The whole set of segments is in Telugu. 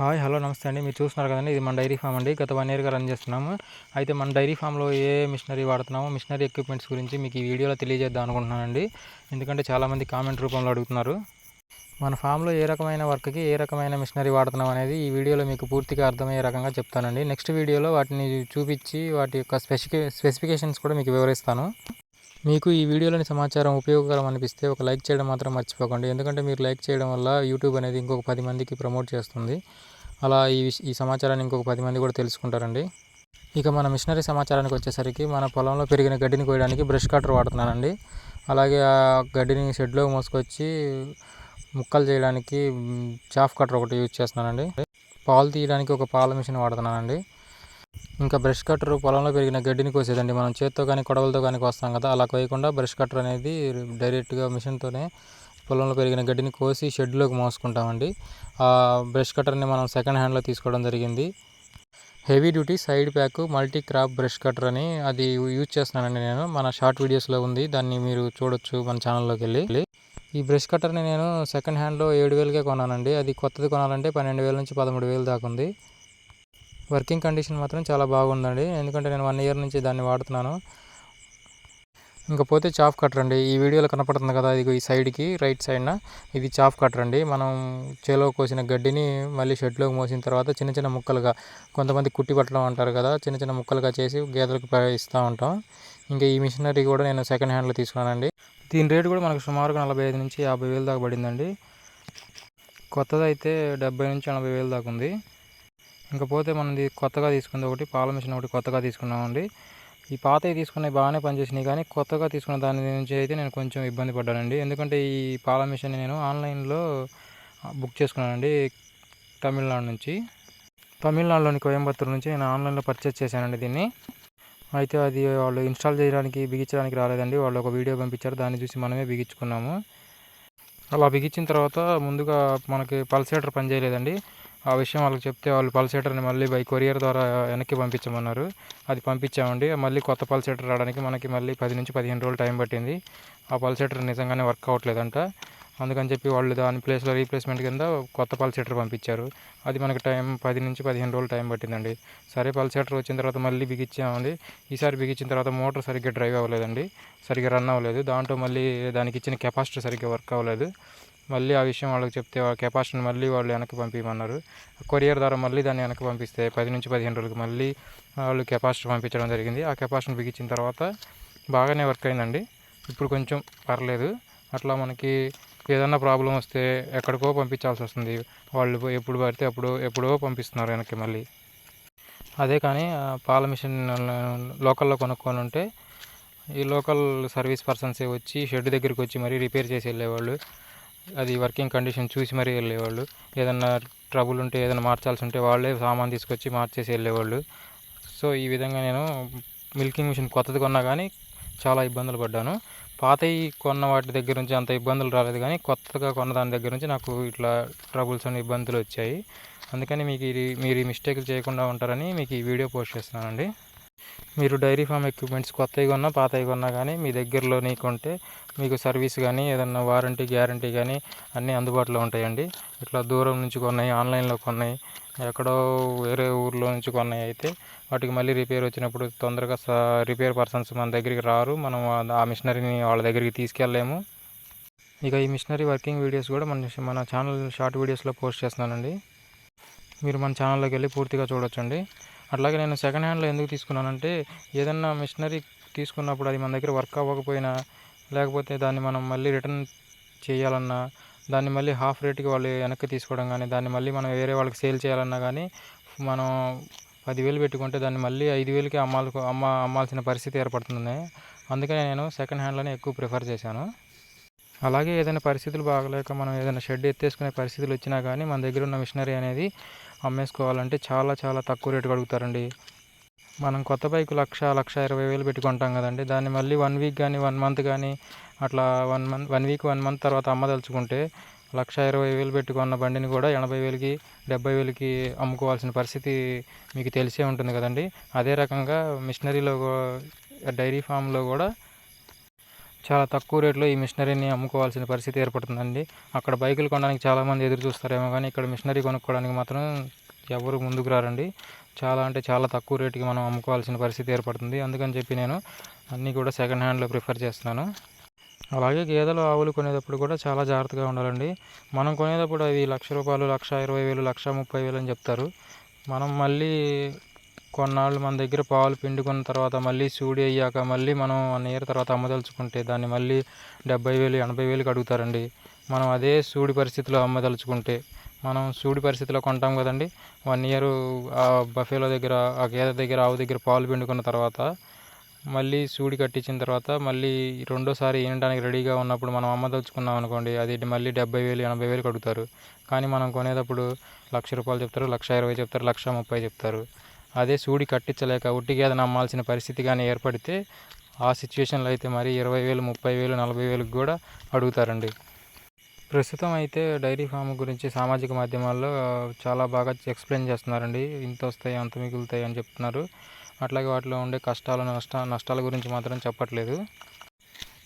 హాయ్ హలో నమస్తే అండి. మీరు చూస్తున్నారు కదండి ఇది మన డైరీ ఫామ్ అండి. గత వన్ ఇయర్గా రన్ చేస్తున్నాము. అయితే మన డైరీ ఫామ్లో ఏ మిషనరీ వాడుతున్నామో మిషనరీ ఎక్విప్మెంట్స్ గురించి మీకు ఈ వీడియోలో తెలియజేద్దాం అనుకుంటున్నానండి ఎందుకంటే చాలామంది కామెంట్ రూపంలో అడుగుతున్నారు. మన ఫామ్లో ఏ రకమైన వర్క్కి ఏ రకమైన మిషనరీ వాడుతున్నాం అనేది ఈ వీడియోలో మీకు పూర్తిగా అర్థమయ్యే రకంగా చెప్తానండి. నెక్స్ట్ వీడియోలో వాటిని చూపించి వాటి యొక్క స్పెసిఫికే స్పెసిఫికేషన్స్ కూడా మీకు వివరిస్తాను. మీకు ఈ వీడియోలోని సమాచారం ఉపయోగకరం అనిపిస్తే ఒక లైక్ చేయడం మాత్రం మర్చిపోకండి. ఎందుకంటే మీరు లైక్ చేయడం వల్ల యూట్యూబ్ అనేది ఇంకొక పది మందికి ప్రమోట్ చేస్తుంది. అలా ఈ ఈ సమాచారాన్ని ఇంకొక పది మంది కూడా తెలుసుకుంటారండి. ఇక మన మిషనరీ సమాచారానికి వచ్చేసరికి మన పొలంలో పెరిగిన గడ్డిని కోయడానికి బ్రష్ కటర్ వాడుతున్నానండి. అలాగే ఆ గడ్డిని షెడ్లో మోసుకొచ్చి ముక్కలు చేయడానికి చాఫ్ కటర్ ఒకటి యూజ్ చేస్తున్నానండి. పాలు తీయడానికి ఒక పాల మిషన్ వాడుతున్నానండి. ఇంకా బ్రష్ కట్టర్ పొలంలో పెరిగిన గడ్డిని కోసేదండి. మనం చేత్తో కానీ కొడవలతో కానీ కోస్తాం కదా అలా కోయకుండా బ్రష్ కట్టర్ అనేది డైరెక్ట్గా మిషన్తోనే పొలంలో పెరిగిన గడ్డిని కోసి షెడ్లోకి మోసుకుంటామండి. ఆ బ్రష్ కట్టర్ని మనం సెకండ్ హ్యాండ్లో తీసుకోవడం జరిగింది. Heavy duty side pack multi crop brush cutter అని అది యూజ్ చేస్తున్నానండి నేను. మన షార్ట్ వీడియోస్లో ఉంది దాన్ని మీరు చూడొచ్చు మన ఛానల్లోకి వెళ్ళి. ఈ బ్రష్ కట్టర్ని నేను సెకండ్ హ్యాండ్లో ఏడు వేలకే కొన్నానండి. అది కొత్తది కొనాలంటే పన్నెండు వేల నుంచి పదమూడు వేలు దాకా ఉంది. వర్కింగ్ కండిషన్ మాత్రం చాలా బాగుందండి. ఎందుకంటే నేను వన్ ఇయర్ నుంచి దాన్ని వాడుతున్నాను. ఇంకా పోతే చాఫ్ కట్టర్ అండి ఈ వీడియోలో కనపడుతుంది కదా ఇది ఈ సైడ్కి రైట్ సైడ్న ఇది చాఫ్ కట్టర్ అండి మనం చేలో కోసిన గడ్డిని మళ్ళీ షెడ్లోకి మోసిన తర్వాత చిన్న చిన్న ముక్కలుగా కొంతమంది కుట్టి పట్టడం అంటారు కదా చిన్న చిన్న ముక్కలుగా చేసి గేదెలకు ఇస్తూ ఉంటాం. ఇంకా ఈ మిషనరీ కూడా నేను సెకండ్ హ్యాండ్లో తీసుకున్నానండి. దీని రేటు కూడా మనకు సుమారుగా నలభై ఐదు నుంచి యాభై వేలు దాకా పడిందండి. కొత్తది అయితే డెబ్బై నుంచి ఎనభై వేలు దాకా ఉంది. ఇంకపోతే మనం కొత్తగా తీసుకుంది ఒకటి పాల మిషన్ ఒకటి కొత్తగా తీసుకున్నామండి. ఈ పాతవి తీసుకున్నవి బాగానే పనిచేసినాయి కానీ కొత్తగా తీసుకున్న దాని నుంచి అయితే నేను కొంచెం ఇబ్బంది పడ్డానండి. ఎందుకంటే ఈ పాల మిషన్ నేను ఆన్లైన్లో బుక్ చేసుకున్నానండి తమిళనాడు నుంచి. తమిళనాడులోని కోయంబత్తూరు నుంచి నేను ఆన్లైన్లో పర్చేస్ చేశానండి దీన్ని. అయితే అది వాళ్ళు ఇన్స్టాల్ చేయడానికి బిగించడానికి రాలేదండి. వాళ్ళు ఒక వీడియో పంపించారు దాన్ని చూసి మనమే బిగించుకున్నాము. అలా బిగించిన తర్వాత ముందుగా మనకి పల్సేటర్ పనిచేయలేదండి. ఆ విషయం వాళ్ళకి చెప్తే వాళ్ళు పల్సేటర్ని మళ్ళీ బై కొరియర్ ద్వారా వెనక్కి పంపించమన్నారు. అది పంపించామండి. మళ్ళీ కొత్త పల్సేటర్ రావడానికి మనకి మళ్ళీ పది నుంచి పదిహేను రోజులు టైం పట్టింది. ఆ పల్సేటర్ నిజంగానే వర్క్ అవ్వట్లేదంట. అందుకని చెప్పి వాళ్ళు దాని ప్లేస్లో రీప్లేస్మెంట్ కింద కొత్త పల్సేటర్ పంపించారు. అది మనకి టైం పది నుంచి పదిహేను రోజులు టైం పట్టిందండి. సరే పల్సేటర్ వచ్చిన తర్వాత మళ్ళీ బిగించామండి. ఈసారి బిగించిన తర్వాత మోటార్ సరిగ్గా డ్రైవ్ అవ్వలేదండి. సరిగ్గా రన్ అవ్వలేదు. దాంట్లో మళ్ళీ దానికి ఇచ్చిన కెపాసిటీ సరిగ్గా వర్క్ అవ్వలేదు. మళ్ళీ ఆ విషయం వాళ్ళకి చెప్తే ఆ కెపాసిటీని మళ్ళీ వాళ్ళు వెనక్కి పంపించమన్నారు కొరియర్ ద్వారా మళ్ళీ దాన్ని వెనక్కి పంపిస్తే పది నుంచి పదిహేను రోజులకు మళ్ళీ వాళ్ళు కెపాసిటీ పంపించడం జరిగింది. ఆ కెపాసిటీని బిగించిన తర్వాత బాగానే వర్క్ అయిందండి. ఇప్పుడు కొంచెం పర్లేదు. అట్లా మనకి ఏదన్నా ప్రాబ్లం వస్తే ఎక్కడికో పంపించాల్సి వస్తుంది. వాళ్ళు ఎప్పుడు పడితే అప్పుడు ఎప్పుడో పంపిస్తున్నారు వెనక్కి మళ్ళీ. అదే కానీ పాల మిషన్ లోకల్లో కొనుక్కొని ఉంటే ఈ లోకల్ సర్వీస్ పర్సన్సే వచ్చి షెడ్ దగ్గరికి వచ్చి మరీ రిపేర్ చేసి వెళ్ళేవాళ్ళు. అది వర్కింగ్ కండిషన్ చూసి మరీ వెళ్ళేవాళ్ళు. ఏదన్నా ట్రబుల్ ఉంటే ఏదైనా మార్చాల్సి ఉంటే వాళ్ళే సామాన్ తీసుకొచ్చి మార్చేసి వెళ్ళేవాళ్ళు. సో ఈ విధంగా నేను మిల్కింగ్ మిషన్ కొత్తది కొన్నా కానీ చాలా ఇబ్బందులు పడ్డాను. పాతవి కొన్న వాటి దగ్గర నుంచి అంత ఇబ్బందులు రాలేదు కానీ కొత్తగా కొన్న దాని దగ్గర నుంచి నాకు ఇట్లా ట్రబుల్స్ అని ఇబ్బందులు వచ్చాయి. అందుకని మీకు ఇది మీరు ఈ మిస్టేక్లు చేయకుండా ఉంటారని మీకు ఈ వీడియో పోస్ట్ చేస్తున్నానండి. మీరు డైరీ ఫామ్ ఎక్విప్మెంట్స్ కొత్తవి కొన్నా పాతవి కొన్నా కానీ మీ దగ్గరలో నీకుంటే మీకు సర్వీస్ కానీ ఏదన్నా వారంటీ గ్యారంటీ కానీ అన్నీ అందుబాటులో ఉంటాయండి. ఇట్లా దూరం నుంచి కొన్నాయి ఆన్లైన్లో కొన్నాయి ఎక్కడో వేరే ఊర్లో నుంచి కొన్నాయి అయితే వాటికి మళ్ళీ రిపేర్ వచ్చినప్పుడు తొందరగా రిపేర్ పర్సన్స్ మన దగ్గరికి రారు. మనం ఆ మిషనరీని వాళ్ళ దగ్గరికి తీసుకెళ్ళలేము. ఇక ఈ మిషనరీ వర్కింగ్ వీడియోస్ కూడా మన మన ఛానల్ షార్ట్ వీడియోస్లో పోస్ట్ చేస్తున్నానండి. మీరు మన ఛానల్లోకి వెళ్ళి పూర్తిగా చూడొచ్చండి. అట్లాగే నేను సెకండ్ హ్యాండ్లో ఎందుకు తీసుకున్నానంటే ఏదన్నా మిషనరీ తీసుకున్నప్పుడు అది మన దగ్గర వర్క్ అవ్వకపోయినా లేకపోతే దాన్ని మనం మళ్ళీ రిటర్న్ చేయాలన్నా దాన్ని మళ్ళీ హాఫ్ రేట్కి వాళ్ళు వెనక్కి తీసుకోవడం కానీ దాన్ని మళ్ళీ మనం వేరే వాళ్ళకి సేల్ చేయాలన్నా కానీ మనం పదివేలు పెట్టుకుంటే దాన్ని మళ్ళీ ఐదు వేలకి అమ్మాలి అమ్మ అమ్మాల్సిన పరిస్థితి ఏర్పడుతుంది. అందుకని నేను సెకండ్ హ్యాండ్లోనే ఎక్కువ ప్రిఫర్ చేశాను. అలాగే ఏదైనా పరిస్థితులు బాగలేక మనం ఏదైనా షెడ్ ఎత్తేసుకునే పరిస్థితులు వచ్చినా కానీ మన దగ్గర ఉన్న మిషనరీ అనేది అమ్మేసుకోవాలంటే చాలా చాలా తక్కువ రేటు అడుగుతారండి. మనం కొత్త బైక్ లక్ష లక్ష ఇరవై వేలు పెట్టుకుంటాం కదండి. దాన్ని మళ్ళీ వన్ వీక్ కానీ వన్ మంత్ కానీ అట్లా one month one week one month తర్వాత అమ్మదలుచుకుంటే లక్ష ఇరవై వేలు పెట్టుకున్న బండిని కూడా ఎనభై వేలకి డెబ్బై వేలకి అమ్ముకోవాల్సిన పరిస్థితి మీకు తెలిసే ఉంటుంది కదండి. అదే రకంగా మిషనరీలో డైరీ ఫామ్లో కూడా చాలా తక్కువ రేట్లో ఈ మిషనరీని అమ్ముకోవాల్సిన పరిస్థితి ఏర్పడుతుందండి. అక్కడ బైకులు కొనడానికి చాలామంది ఎదురు చూస్తారేమో కానీ ఇక్కడ మిషనరీ కొనుక్కోవడానికి మాత్రం ఎవరు ముందుకు రారండి. చాలా అంటే చాలా తక్కువ రేటుకి మనం అమ్ముకోవాల్సిన పరిస్థితి ఏర్పడుతుంది. అందుకని చెప్పి నేను అన్నీ కూడా సెకండ్ హ్యాండ్లో ప్రిఫర్ చేస్తున్నాను. అలాగే గేదెలు ఆవులు కొనేటప్పుడు కూడా చాలా జాగ్రత్తగా ఉండాలండి. మనం కొనేటప్పుడు అవి లక్ష రూపాయలు లక్ష ఇరవై వేలు లక్ష ముప్పై వేలు అని చెప్తారు. మనం మళ్ళీ కొన్నాళ్ళు మన దగ్గర పాలు పిండుకున్న తర్వాత మళ్ళీ సూడి అయ్యాక మళ్ళీ మనం వన్ ఇయర్ తర్వాత అమ్మదలుచుకుంటే దాన్ని మళ్ళీ డెబ్బై వేలు ఎనభై వేలకు అడుగుతారండి. మనం అదే సూడి పరిస్థితిలో అమ్మదలుచుకుంటే మనం సూడి పరిస్థితిలో కొంటాం కదండి. వన్ ఇయర్ ఆ బఫేలో దగ్గర ఆ గేదె దగ్గర ఆవు దగ్గర పాలు పిండుకున్న తర్వాత మళ్ళీ సూడి కట్టించిన తర్వాత మళ్ళీ రెండోసారి ఈనడానికి రెడీగా ఉన్నప్పుడు మనం అమ్మదలుచుకున్నాం అనుకోండి అది మళ్ళీ డెబ్బై వేలు ఎనభై వేలు కడుగుతారు కానీ మనం కొనేటప్పుడు లక్ష రూపాయలు చెప్తారు లక్ష ఇరవై చెప్తారు లక్ష ముప్పై చెప్తారు. అదే సూడి కట్టించలేక ఉట్టిగేద గేదెను అమ్మాల్సిన పరిస్థితి కానీ ఏర్పడితే ఆ సిచ్యువేషన్లో అయితే మరి ఇరవై వేలు ముప్పై వేలు నలభై వేలకు కూడా అడుగుతారండి. ప్రస్తుతం అయితే డైరీ ఫామ్ గురించి సామాజిక మాధ్యమాల్లో చాలా బాగా ఎక్స్ప్లెయిన్ చేస్తున్నారండి. ఇంత వస్తాయి అంత మిగులుతాయి అని చెప్తున్నారు. అట్లాగే వాటిలో ఉండే కష్టాలు నష్ట నష్టాల గురించి మాత్రం చెప్పట్లేదు.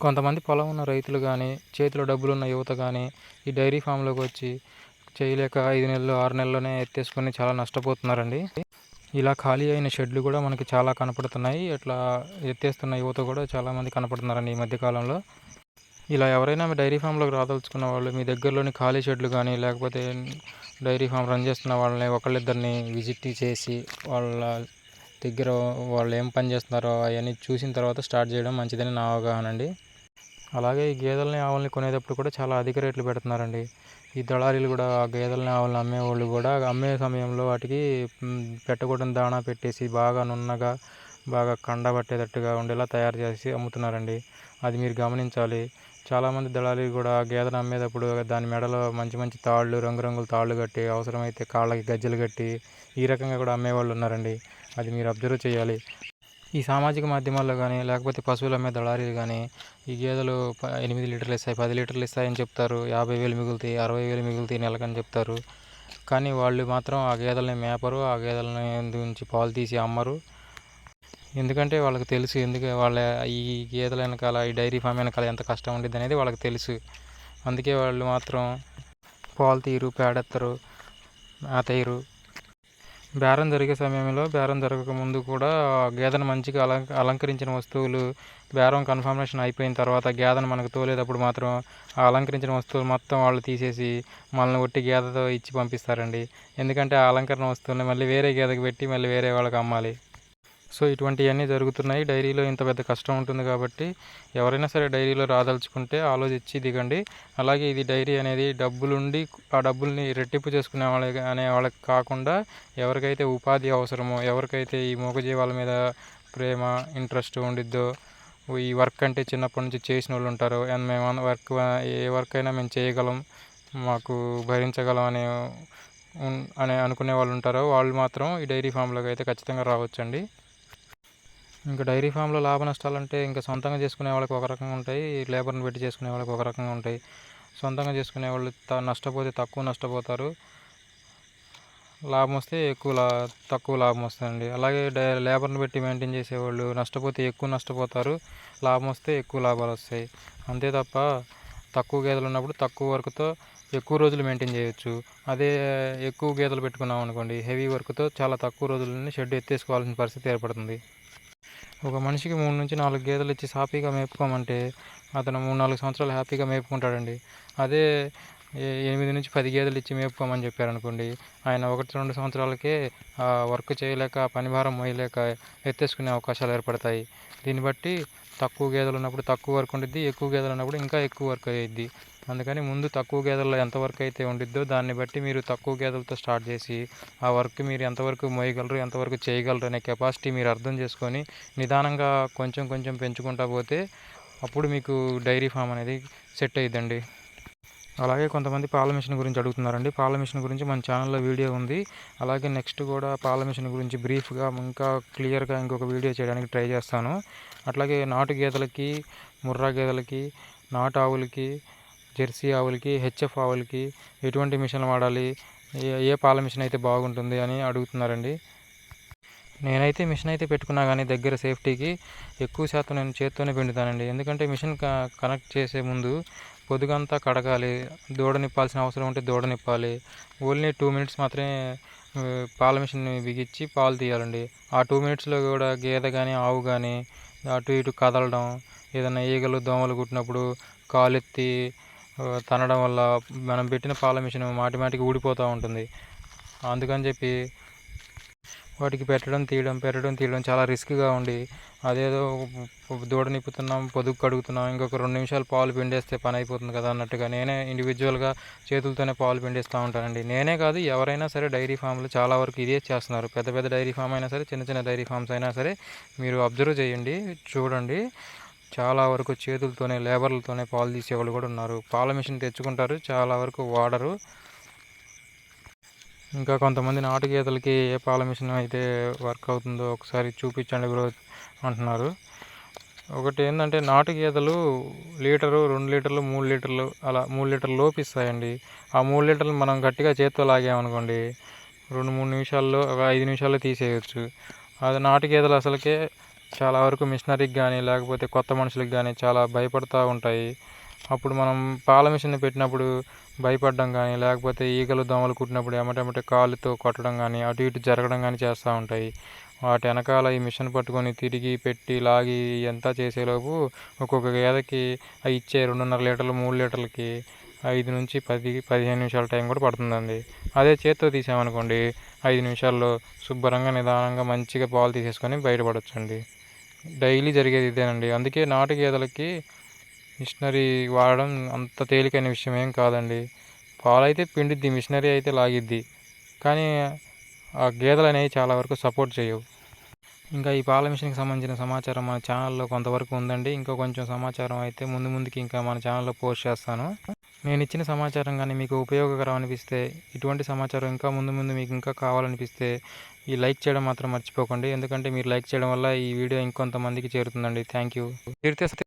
కొంతమంది పొలం ఉన్న రైతులు కానీ చేతిలో డబ్బులు ఉన్న యువత కానీ ఈ డైరీ ఫామ్లోకి వచ్చి చేయలేక ఐదు నెలలు ఆరు నెలల్లోనే ఎత్తేసుకొని చాలా నష్టపోతున్నారండి. ఇలా ఖాళీ అయిన షెడ్లు కూడా మనకి చాలా కనపడుతున్నాయి. ఇట్లా ఎత్తేస్తున్న యువత కూడా చాలామంది కనపడుతున్నారండి ఈ మధ్యకాలంలో ఇలా ఎవరైనా మీ డైరీ ఫామ్లోకి రాదలుచుకున్న వాళ్ళు మీ దగ్గరలోని ఖాళీ షెడ్లు కానీ లేకపోతే డైరీ ఫామ్ రన్ చేస్తున్న వాళ్ళని ఒకళ్ళిద్దరిని విజిట్ చేసి వాళ్ళ దగ్గర వాళ్ళు ఏం పని చేస్తున్నారో అవన్నీ చూసిన తర్వాత స్టార్ట్ చేయడం మంచిదని నా అవగాహన అండి. అలాగే ఈ గేదెలని ఆవుల్ని కొనేటప్పుడు కూడా చాలా అధిక రేట్లు పెడుతున్నారండి. ఈ దళారీలు కూడా గేదెలని ఆవులను అమ్మేవాళ్ళు కూడా అమ్మే సమయంలో వాటికి పెట్టకూడని దాణా పెట్టేసి బాగా నున్నగా బాగా కండ పట్టేటట్టుగా ఉండేలా తయారు చేసి అమ్ముతున్నారండి. అది మీరు గమనించాలి. చాలామంది దళారీలు కూడా గేదెను అమ్మేటప్పుడు దాని మెడలో మంచి మంచి తాళ్ళు రంగురంగుల తాళ్ళు కట్టి అవసరమైతే కాళ్ళకి గజ్జలు కట్టి ఈ రకంగా కూడా అమ్మేవాళ్ళు ఉన్నారండి. అది మీరు అబ్జర్వ్ చేయాలి. ఈ సామాజిక మాధ్యమాల్లో కానీ లేకపోతే పశువులు అమ్మే దళారీలు కానీ ఈ గేదెలు ప- ఎనిమిది లీటర్లు ఇస్తాయి పది లీటర్లు ఇస్తాయని చెప్తారు యాభై వేలు మిగులుతాయి అరవై వేలు మిగులుతాయి నెలకని చెప్తారు. కానీ వాళ్ళు మాత్రం ఆ గేదెలని మేపరు ఆ గేదెలని నుంచి పాలు తీసి అమ్మరు. ఎందుకంటే వాళ్ళకి తెలుసు ఎందుకు వాళ్ళ ఈ గేదెల వెనకాల ఈ డైరీ ఫామ్ వెనకాల ఎంత కష్టం ఉండేది అనేది వాళ్ళకి తెలుసు. అందుకే వాళ్ళు మాత్రం పాలు తీరు పేడెత్తరు మేతయ్యరు బేరం జరిగే సమయంలో బేరం జరగక ముందు కూడా గేదెను మంచిగా అలంక అలంకరించిన వస్తువులు బేరం కన్ఫర్మేషన్ అయిపోయిన తర్వాత గేదెను మనకు తోలేటప్పుడు మాత్రం ఆ అలంకరించిన వస్తువులు మొత్తం వాళ్ళు తీసేసి మనల్ని ఒట్టి గేదెతో ఇచ్చి పంపిస్తారండి. ఎందుకంటే ఆ అలంకరణ వస్తువుల్ని మళ్ళీ వేరే గేదెకి పెట్టి మళ్ళీ వేరే వాళ్ళకి అమ్మాలి. సో ఇటువంటివన్నీ జరుగుతున్నాయి. డైరీలో ఇంత పెద్ద కష్టం ఉంటుంది కాబట్టి ఎవరైనా సరే డైరీలో రాదలుచుకుంటే ఆలోచించి దిగండి. అలాగే ఇది డైరీ అనేది డబ్బులుండి ఆ డబ్బుల్ని రెట్టింపు చేసుకునే వాళ్ళ అనే వాళ్ళకి కాకుండా ఎవరికైతే ఉపాధి అవసరమో ఎవరికైతే ఈ మూగజీవాల మీద ప్రేమ ఇంట్రెస్ట్ ఉండిద్దో ఈ వర్క్ అంటే చిన్నప్పటి నుంచి చేసిన వాళ్ళు ఉంటారు అండ్ మేము వర్క్ ఏ వర్క్ అయినా మేము చేయగలం మాకు భరించగలం అనే ఉన్- అనే అనుకునే వాళ్ళు ఉంటారో వాళ్ళు మాత్రం ఈ డైరీ ఫామ్లోకి అయితే ఖచ్చితంగా రావచ్చండి. ఇంకా డైరీ ఫామ్లో లాభ నష్టాలు అంటే ఇంకా సొంతంగా చేసుకునే వాళ్ళకి ఒక రకంగా ఉంటాయి. లేబర్ని పెట్టి చేసుకునే వాళ్ళకి ఒక రకంగా ఉంటాయి. సొంతంగా చేసుకునే వాళ్ళు త నష్టపోతే తక్కువ నష్టపోతారు. లాభం వస్తే ఎక్కువ లా తక్కువ లాభం వస్తుందండి. అలాగే డై లేబర్ని పెట్టి మెయింటైన్ చేసేవాళ్ళు నష్టపోతే ఎక్కువ నష్టపోతారు. లాభం వస్తే ఎక్కువ లాభాలు వస్తాయి. అంతే తప్ప తక్కువ గేదెలు ఉన్నప్పుడు తక్కువ వర్క్తో ఎక్కువ రోజులు మెయింటైన్ చేయొచ్చు. అదే ఎక్కువ గేదెలు పెట్టుకున్నాం అనుకోండి హెవీ వర్క్తో చాలా తక్కువ రోజులని షెడ్ ఎత్తేసుకోవాల్సిన పరిస్థితి ఏర్పడుతుంది. ఒక మనిషికి మూడు నుంచి నాలుగు గేదెలు ఇచ్చి సాఫీగా మేపుకోమంటే అతను మూడు నాలుగు సంవత్సరాలు హ్యాపీగా మేపుకుంటాడండి. అదే ఎనిమిది నుంచి పది గేదెలు ఇచ్చి మేపుకోమని చెప్పారనుకోండి ఆయన ఒకటి రెండు సంవత్సరాలకే ఆ వర్క్ చేయలేక పని భారం మోయలేక ఎత్తేసుకునే అవకాశాలు ఏర్పడతాయి. దీన్ని బట్టి తక్కువ గేదెలు ఉన్నప్పుడు తక్కువ వర్క్ ఉండిద్ది ఎక్కువ గేదెలు ఉన్నప్పుడు ఇంకా ఎక్కువ వర్క్ అయ్యిద్ది అందుకని ముందు తక్కువ గేదెల్లో ఎంత వర్క్ అయితే ఉండిద్దో దాన్ని బట్టి మీరు తక్కువ గేదెలతో స్టార్ట్ చేసి ఆ వర్క్ మీరు ఎంతవరకు మోయగలరు ఎంతవరకు చేయగలరు అనే కెపాసిటీ మీరు అర్థం చేసుకొని నిదానంగా కొంచెం కొంచెం పెంచుకుంటా పోతే అప్పుడు మీకు డైరీ ఫామ్ అనేది సెట్ అయ్యిద్దండి అలాగే కొంతమంది పాల మిషన్ గురించి అడుగుతున్నారండి. పాల మిషన్ గురించి మన ఛానల్లో వీడియో ఉంది. అలాగే నెక్స్ట్ కూడా పాల మిషన్ గురించి బ్రీఫ్గా ఇంకా క్లియర్గా ఇంకొక వీడియో చేయడానికి ట్రై చేస్తాను. అట్లాగే నాటు గేదెలకి ముర్రా గేదెలకి నాటు ఆవులకి జెర్సీ ఆవులకి హెచ్ఎఫ్ ఆవులకి ఎటువంటి మిషన్లు వాడాలి ఏ పాల మిషన్ అయితే బాగుంటుంది అని అడుగుతున్నారండి. నేనైతే మిషన్ అయితే పెట్టుకున్నా కానీ దగ్గర సేఫ్టీకి ఎక్కువ శాతం నేను చేత్తోనే పిండుతానండి. ఎందుకంటే మిషన్ కనెక్ట్ చేసే ముందు పొదుగంతా కడగాలి దూడ నిప్పాల్సిన అవసరం ఉంటే దూడ నిప్పాలి. ఓన్లీ టూ మినిట్స్ మాత్రమే పాల మిషన్ బిగించి పాలు తీయాలండి. ఆ టూ మినిట్స్లో కూడా గేదె కానీ ఆవు కానీ అటు ఇటు కదలడం ఏదైనా ఈగలు దోమలు కుట్టినప్పుడు కాలెత్తి తనడం వల్ల మనం పెట్టిన పాల మిషన్ మాటి మాటికి ఊడిపోతూ ఉంటుంది. అందుకని చెప్పి వాటికి పెట్టడం తీయడం పెట్టడం తీయడం చాలా రిస్క్గా ఉండి అదేదో దూడ నిప్పుతున్నాం పొదుగు కడుగుతున్నాం ఇంకొక రెండు నిమిషాలు పాలు పిండేస్తే పని అయిపోతుంది కదా అన్నట్టుగా నేనే ఇండివిజువల్గా చేతులతోనే పాలు పిండేస్తూ ఉంటానండి. నేనే కాదు ఎవరైనా సరే డైరీ ఫామ్లు చాలా వరకు ఇదే చేస్తున్నారు. పెద్ద పెద్ద డైరీ ఫామ్ అయినా సరే చిన్న చిన్న డైరీ ఫామ్స్ అయినా సరే మీరు అబ్జర్వ్ చేయండి చూడండి. చాలా వరకు చేతులతోనే లేబర్లతోనే పాలు తీసేవాళ్ళు కూడా ఉన్నారు. పాల మిషన్ తెచ్చుకుంటారు చాలా వరకు వాడరు. ఇంకా కొంతమంది నాటు గేదెలకి ఏ పాల మిషన్ అయితే వర్క్ అవుతుందో ఒకసారి చూపించండి బ్రో అంటున్నారు. ఒకటి ఏంటంటే నాటు గేదెలు లీటరు రెండు లీటర్లు మూడు లీటర్లు అలా మూడు లీటర్లు లోపు ఇస్తాయండి. ఆ మూడు లీటర్లు మనం గట్టిగా చేత్తో లాగామనుకోండి రెండు మూడు నిమిషాల్లో ఒక ఐదు నిమిషాల్లో తీసేయచ్చు. అది నాటు గేదెలు అసలుకే చాలా వరకు మిషనరీకి కానీ లేకపోతే కొత్త మనుషులకు కానీ చాలా భయపడుతూ ఉంటాయి. అప్పుడు మనం పాల మిషన్ పెట్టినప్పుడు భయపడడం కానీ లేకపోతే ఈగలు దోమలు కుట్టినప్పుడు ఎమటెమటే కాళ్ళతో కొట్టడం కానీ అటు ఇటు జరగడం కానీ చేస్తూ ఉంటాయి. వాటి వెనకాల ఈ మిషన్ పట్టుకొని తిరిగి పెట్టి లాగి ఎంత చేసేలోపు ఒక్కొక్క గేదెకి అవి ఇచ్చే రెండున్నర లీటర్లు మూడు లీటర్లకి ఐదు నుంచి పది పదిహేను నిమిషాల టైం కూడా పడుతుందండి. అదే చేత్తో తీసామనుకోండి ఐదు నిమిషాల్లో శుభ్రంగా నిదానంగా మంచిగా పాలు తీసేసుకొని బయటపడొచ్చండి. డైలీ జరిగేది ఇదేనండి. అందుకే నాటు గేదెలకి మిషనరీ వాడడం అంత తేలికైన విషయం ఏం కాదండి. పాలైతే పిండిద్ది మిషనరీ అయితే లాగిద్ది. కానీ ఆ గేదెలు అనేవి చాలా వరకు సపోర్ట్ చేయవు. ఇంకా ఈ పాల మిషన్కి సంబంధించిన సమాచారం మన ఛానల్లో కొంతవరకు ఉందండి. ఇంకా కొంచెం సమాచారం అయితే ముందు ముందుకి ఇంకా మన ఛానల్లో పోస్ట్ చేస్తాను. నేను ఇచ్చిన సమాచారం కానీ మీకు ఉపయోగకరం అనిపిస్తే ఇటువంటి సమాచారం ఇంకా ముందు ముందు మీకు ఇంకా కావాలనిపిస్తే ఈ లైక్ చేయడం మాత్రం మర్చిపోకండి. ఎందుకంటే మీరు లైక్ చేయడం వల్ల ఈ వీడియో ఇంకొంతమందికి చేరుతుందండి. Thank you. తీరితే